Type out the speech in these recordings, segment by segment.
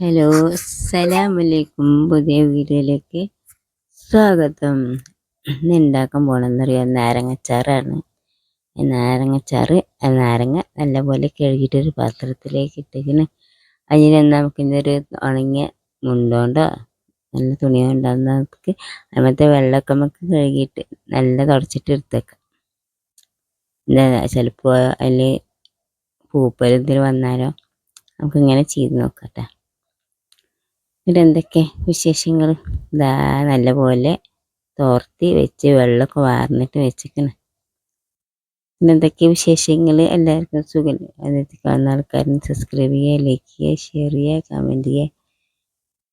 Hello അസ്സലാമലൈക്കും പുതിയ വീഡിയോയിലേക്ക് സ്വാഗതം. ഇന്ന് ഉണ്ടാക്കാൻ പോകണമെന്നറിയാം നാരങ്ങച്ചാറാണ്. നാരങ്ങച്ചാറ് നാരങ്ങ നല്ലപോലെ കഴുകിയിട്ടൊരു പാത്രത്തിലേക്ക് ഇട്ടിങ്ങനെ അതിന് നമുക്ക് ഇന്നൊരു ഉണങ്ങിയ മുണ്ടോണ്ടോ നല്ല തുണി കൊണ്ടാകുന്ന നമുക്ക് അതിമത്തെ വെള്ളമൊക്കെ നമുക്ക് കഴുകിയിട്ട് നല്ല തുടച്ചിട്ട് എടുത്തേക്കാം. എന്താ ചിലപ്പോൾ അതിൽ പൂപ്പലെന്തെങ്കിലും വന്നാലോ നമുക്കിങ്ങനെ ചെയ്ത് നോക്കാം ഇവിടെ എന്തൊക്കെ വിശേഷങ്ങൾ ഇതാ നല്ലപോലെ തോർത്തി വെച്ച് വെള്ളമൊക്കെ വാർന്നിട്ട് വെച്ചിരിക്കണം പിന്നെ എന്തൊക്കെ വിശേഷങ്ങൾ എല്ലാവർക്കും സുഖം. അതിനകത്ത് കാണുന്ന ആൾക്കാരും സബ്സ്ക്രൈബ് ചെയ്യുക ലൈക്ക് ചെയ്യുക ഷെയർ ചെയ്യുക കമന്റ് ചെയ്യുക.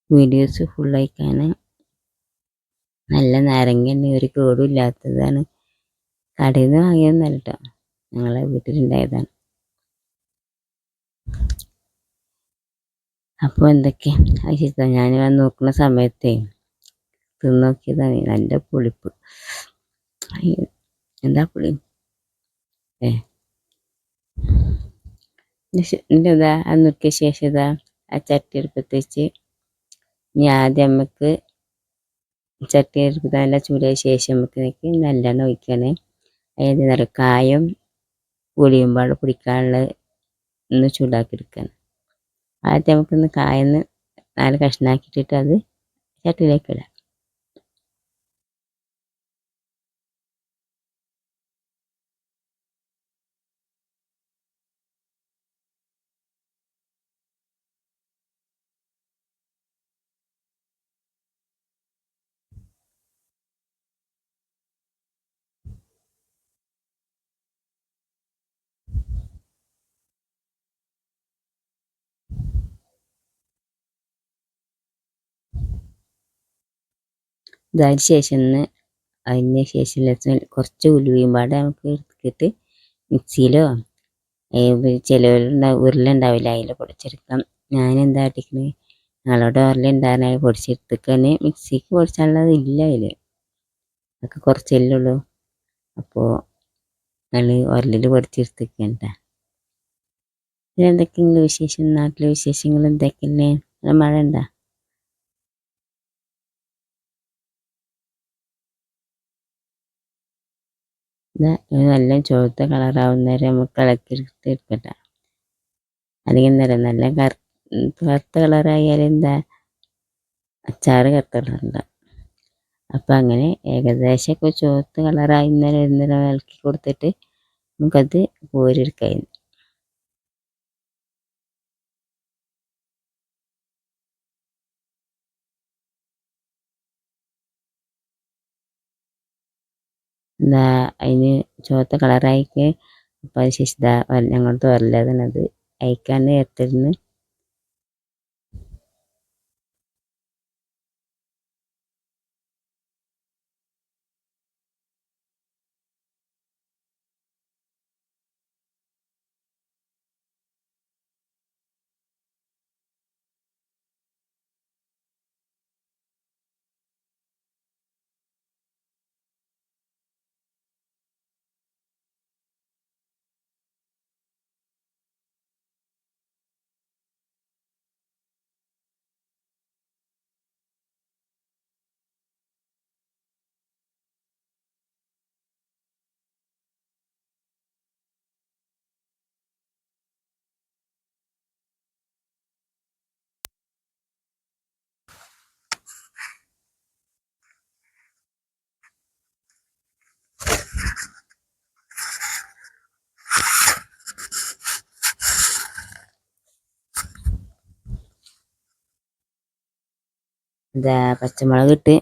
വീഡിയോസ് ഫുള്ളായി കാണാൻ നല്ല നാരങ്ങ ഒരു കേടും ഇല്ലാത്തതാണ് കടയിൽ നിന്ന് വാങ്ങിയതൊന്നല്ല കേട്ടോ ഞങ്ങളെ വീട്ടിലുണ്ടായതാണ്. അപ്പോൾ എന്തൊക്കെ? അത് ഞാൻ വന്ന് നോക്കുന്ന സമയത്തേ തിന്ന് നോക്കിയതാണ് നല്ല പുളിപ്പ് എന്താ പുളി? ഏ. എന്റെ ഇതാ അന്നൊക്കെ ശേഷം ഇതാ ആ ചട്ടി എടുപ്പത്ത് വെച്ച് ഇനി ആദ്യം നമുക്ക് ചട്ടി എടുപ്പത്ത് നല്ല ചൂടായ ശേഷം നമുക്ക് നല്ലെണ്ണ ഒഴിക്കണേ. അതായത് നല്ല പുളിയും പുളിയുമ്പോൾ പിടിക്കാനുള്ള ഒന്ന് ചൂടാക്കി എടുക്കണം. ആദ്യം നമുക്കൊന്ന് കായന്ന് നാല് കഷ്ണാക്കിയിട്ടിട്ട് അത് ചട്ടിയിലേക്ക് ഇടാം. ഇതായതിന് ശേഷം അതിന് ശേഷം കുറച്ച് ഉലുവയും പാടെ നമുക്ക് എടുത്തിട്ട് മിക്സിയിലോ ചിലവരുണ്ടാവും ഉരുളുണ്ടാവില്ല അതിൽ പൊടിച്ചെടുക്കാം. ഞാൻ എന്താ കാട്ടിക്കണത് ഞങ്ങളോട് അതിൽ പൊടിച്ചെടുത്തിക്കന്നെ മിക്സിക്ക് പൊടിച്ചാലുള്ളത് ഇല്ല അതിൽ അതൊക്കെ കുറച്ചല്ലേ ഉള്ളൂ. അപ്പോൾ ഞങ്ങൾ ഉരലിൽ പൊടിച്ചെടുത്തിക്കണ്ട എന്തൊക്കെയെങ്കിലും വിശേഷം? നാട്ടിലെ വിശേഷങ്ങൾ എന്തൊക്കെയല്ലേ മഴ ഉണ്ടോ നല്ല ചുവത്ത കളറാവുന്നവരെ നമുക്ക് ഇളക്കി എടുക്കട്ടെ. അല്ലെങ്കിൽ നേരം നല്ല കറ കറുത്ത കളറായാൽ എന്താ? അച്ചാർ കറുത്ത കളറുണ്ടാവും. അപ്പം അങ്ങനെ ഏകദേശമൊക്കെ ചുവത്ത കളറായി ഇന്നലെ ഇന്നലെ ഇളക്കി കൊടുത്തിട്ട് നമുക്കത് കോരിയെടുക്കാം എന്താ അതിന് ചുവത്ത കളറായിക്ക്. അപ്പോൾ ഇതാ ഞങ്ങളടുത്ത് അത് അയക്കാണ്ട് എത്തിരുന്ന് de pasta maradute